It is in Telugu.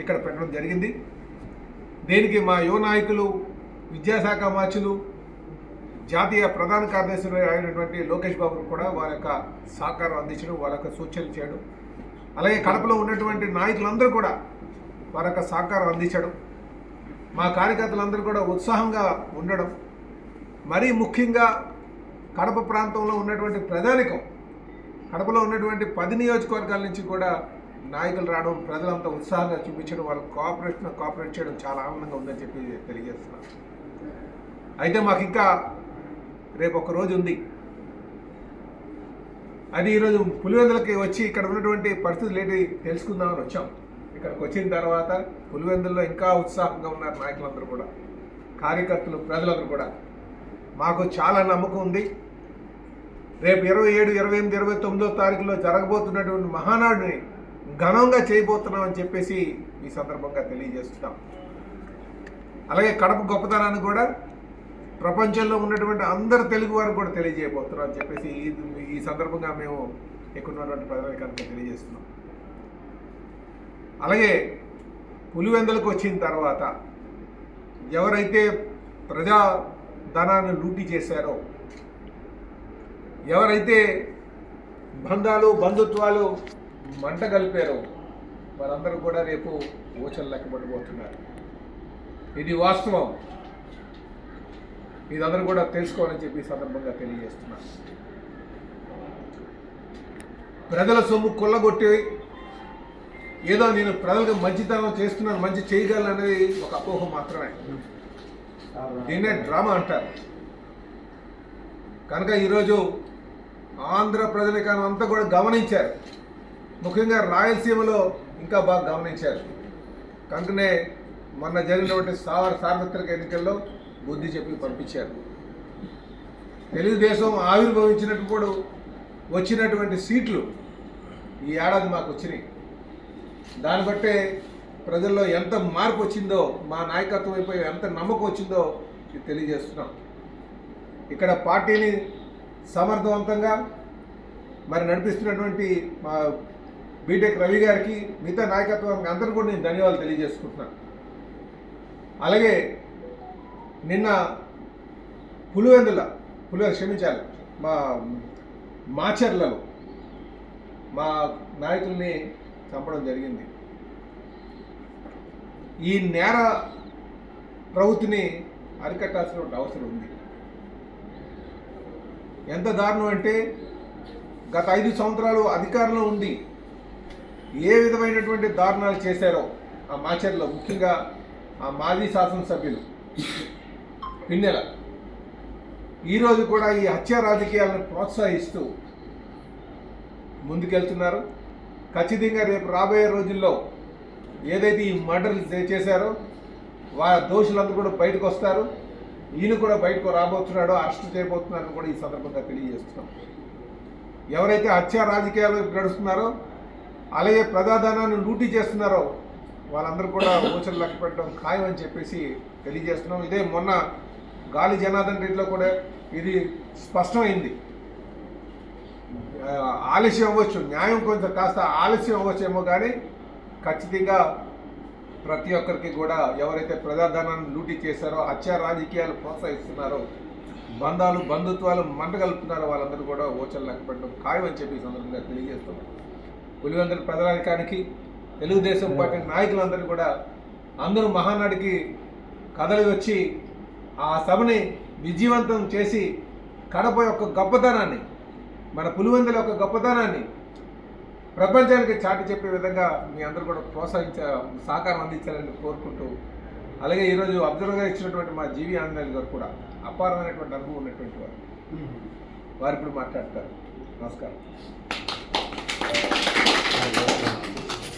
ఇక్కడ పెట్టడం జరిగింది. దీనికి మా యువ నాయకులు విద్యాశాఖ మార్చులు జాతీయ ప్రధాన కార్యదర్శి అయినటువంటి లోకేష్ బాబు కూడా వారి యొక్క సహకారం అందించడం వారి యొక్క సూచనలు చేయడం అలాగే కడపలో ఉన్నటువంటి నాయకులందరూ కూడా వారి యొక్క సహకారం అందించడం మా కార్యకర్తలందరూ కూడా ఉత్సాహంగా ఉండడం. మరీ ముఖ్యంగా కడప ప్రాంతంలో ఉన్నటువంటి ప్రజానికం కడపలో ఉన్నటువంటి పది నియోజకవర్గాల నుంచి కూడా నాయకులు రావడం ప్రజలంతా ఉత్సాహంగా చూపించడం వాళ్ళకి కోఆపరేషన్ కోఆపరేట్ చేయడం చాలా ఆనందంగా ఉందని చెప్పి తెలియజేస్తున్నాను అయితే మాకు ఇంకా రేపు ఒక రోజు ఉంది. అది ఈరోజు పులివెందులకి వచ్చి ఇక్కడ ఉన్నటువంటి పరిస్థితులు ఏంటి తెలుసుకుందామని వచ్చాం. ఇక్కడికి వచ్చిన తర్వాత పులివెందుల్లో ఇంకా ఉత్సాహంగా ఉన్నారు నాయకులందరూ కూడా కార్యకర్తలు ప్రజలందరూ కూడా. మాకు చాలా నమ్మకం ఉంది. రేపు ఇరవై ఏడు ఇరవై ఎనిమిది ఇరవై తొమ్మిదో తారీఖులో జరగబోతున్నటువంటి మహానాడుని ఘనంగా చేయబోతున్నామని చెప్పేసి ఈ సందర్భంగా తెలియజేస్తున్నాం. అలాగే కడప గొప్పతనాన్ని కూడా ప్రపంచంలో ఉన్నటువంటి అందరు తెలుగు వారు కూడా తెలియజేయబోతున్నాం అని చెప్పేసి ఈ ఈ సందర్భంగా మేము ఇక్కడ ఉన్నటువంటి కనుక తెలియజేస్తున్నాం. అలాగే పులివెందులకు వచ్చిన తర్వాత ఎవరైతే ప్రజా ధనాన్ని లూటీ చేశారో ఎవరైతే బంధాలు బంధుత్వాలు మంట కలిపారు. వారందరూ కూడా రేపు ఓచలు లెక్కబడిపోతున్నారు ఇది వాస్తవం. ఇదందరూ కూడా తెలుసుకోవాలని చెప్పి సందర్భంగా తెలియజేస్తున్నాను ప్రజల సొమ్ము కొల్లగొట్టి ఏదో నేను ప్రజలకు మంచితనం చేస్తున్నాను మంచి చేయగలను అనేది ఒక అపోహ మాత్రమే. దీన్నే డ్రామా అంటారు. కనుక ఈరోజు ఆంధ్ర ప్రజలకం అంతా కూడా గమనించారు. ముఖ్యంగా రాయలసీమలో ఇంకా బాగా గమనించారు. కనుకనే మొన్న జరిగినటువంటి సార్ సార్వత్రిక ఎన్నికల్లో బుద్ధి చెప్పి పంపించారు. తెలుగుదేశం ఆవిర్భవించినప్పుడు వచ్చినటువంటి సీట్లు ఈ ఏడాది మాకు వచ్చినాయి. దాన్ని బట్టే ప్రజల్లో ఎంత మార్పు వచ్చిందో మా నాయకత్వం అయిపోయి ఎంత నమ్మకం వచ్చిందో ఇది తెలియజేస్తున్నాం. ఇక్కడ పార్టీని సమర్థవంతంగా మరి నడిపిస్తున్నటువంటి మా బీటెక్ రవి గారికి మిగతా నాయకత్వానికి అందరూ కూడా నేను ధన్యవాదాలు తెలియజేసుకుంటున్నాను. అలాగే నిన్న పులివెందుల పులివెందుల క్షమించాలి మా మాచర్లలో మా నాయకుల్ని చంపడం జరిగింది. ఈ నేర ప్రవృత్తిని అరికట్టాల్సిన అవసరం ఉంది. ఎంత దారుణం అంటే గత ఐదు సంవత్సరాలు అధికారంలో ఉంది. ఏ విధమైనటువంటి దారుణాలు చేశారో ఆ మాచర్లో ముఖ్యంగా ఆ మాజీ శాసనసభ్యులు పిన్నెల. ఈరోజు కూడా ఈ హత్య రాజకీయాలను ప్రోత్సహిస్తూ ముందుకెళ్తున్నారు. ఖచ్చితంగా రేపు రాబోయే రోజుల్లో ఏదైతే ఈ మర్డర్లు చేశారో వారి దోషులందరూ కూడా బయటకు వస్తారు. ఈయన కూడా బయటకు రాబోతున్నాడో అరెస్ట్ చేయబోతున్నారని కూడా ఈ సందర్భంగా తెలియజేస్తున్నాం. ఎవరైతే హత్య రాజకీయాలు నడుస్తున్నారో అలాగే ప్రజాధనాన్ని లూటీ చేస్తున్నారో వాళ్ళందరూ కూడా ఓచలు లెక్క పెట్టడం ఖాయం అని చెప్పేసి తెలియజేస్తున్నాం. ఇదే మొన్న గాలి జనార్దన్ రెడ్డిలో కూడా ఇది స్పష్టమైంది. ఆలస్యం అవ్వచ్చు న్యాయం కొంచెం కాస్త ఆలస్యం అవ్వచ్చేమో కానీ ఖచ్చితంగా ప్రతి ఒక్కరికి కూడా ఎవరైతే ప్రజాధనాన్ని లూటీ చేశారో హత్య రాజకీయాలు ప్రోత్సహిస్తున్నారో బంధాలు బంధుత్వాలు మంటగలుపుతున్నారో వాళ్ళందరూ కూడా ఓచలు లెక్క పెట్టడం ఖాయం అని చెప్పి సందర్భంగా తెలియజేస్తున్నాం. పులివెందుల ప్రజానికానికి తెలుగుదేశం పార్టీ నాయకులందరూ కూడా అందరూ మహానాడికి కదలి వచ్చి ఆ సభని విజయవంతం చేసి కడప యొక్క గొప్పతనాన్ని మన పులివెందుల యొక్క గొప్పతనాన్ని ప్రపంచానికి చాటి చెప్పే విధంగా మీ అందరూ కూడా ప్రోత్సహించ సహకారం అందించాలని కోరుకుంటూ అలాగే ఈరోజు అబ్జర్వర్గా ఇచ్చినటువంటి మా జీవి ఆంజనేయులు గారు కూడా అపారమైనటువంటి అనుభవం ఉన్నటువంటి వారు. వారు ఇప్పుడు మాట్లాడతారు. నమస్కారం. Thank you.